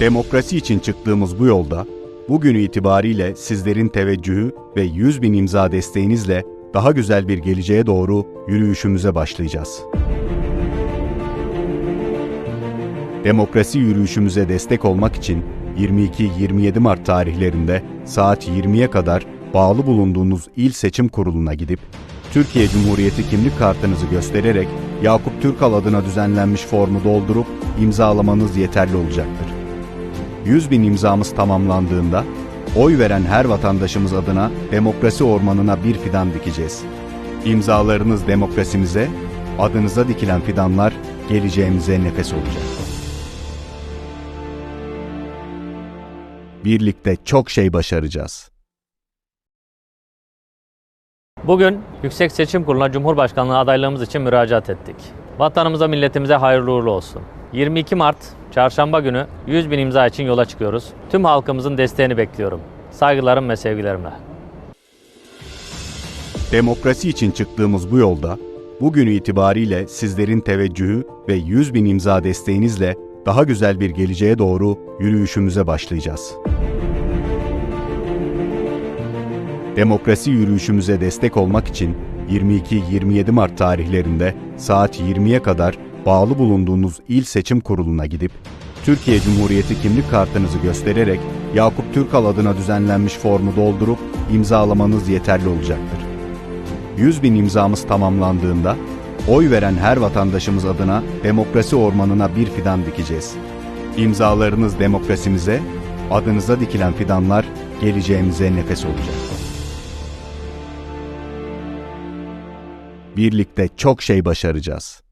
Demokrasi için çıktığımız bu yolda, bugün itibariyle sizlerin teveccühü ve 100 bin imza desteğinizle daha güzel bir geleceğe doğru yürüyüşümüze başlayacağız. Demokrasi yürüyüşümüze destek olmak için 22-27 Mart tarihlerinde saat 20'ye kadar bağlı bulunduğunuz il seçim kuruluna gidip Türkiye Cumhuriyeti kimlik kartınızı göstererek Yakup Türkal adına düzenlenmiş formu doldurup imzalamanız yeterli olacaktır. 100 bin imzamız tamamlandığında oy veren her vatandaşımız adına demokrasi ormanına bir fidan dikeceğiz. İmzalarınız demokrasimize, adınıza dikilen fidanlar geleceğimize nefes olacak. Birlikte çok şey başaracağız. Bugün Yüksek Seçim Kurulu'na Cumhurbaşkanlığı adaylığımız için müracaat ettik. Vatanımıza, milletimize hayırlı uğurlu olsun. 22 Mart Çarşamba günü 100 bin imza için yola çıkıyoruz. Tüm halkımızın desteğini bekliyorum. Saygılarım ve sevgilerimle. Demokrasi için çıktığımız bu yolda, bugün itibariyle sizlerin teveccühü ve 100 bin imza desteğinizle daha güzel bir geleceğe doğru yürüyüşümüze başlayacağız. Demokrasi yürüyüşümüze destek olmak için 22-27 Mart tarihlerinde saat 20'ye kadar bağlı bulunduğunuz il seçim kuruluna gidip Türkiye Cumhuriyeti kimlik kartınızı göstererek Yakup Türkal adına düzenlenmiş formu doldurup imzalamanız yeterli olacaktır. 100 bin imzamız tamamlandığında oy veren her vatandaşımız adına demokrasi ormanına bir fidan dikeceğiz. İmzalarınız demokrasimize, adınıza dikilen fidanlar geleceğimize nefes olacak. Birlikte çok şey başaracağız.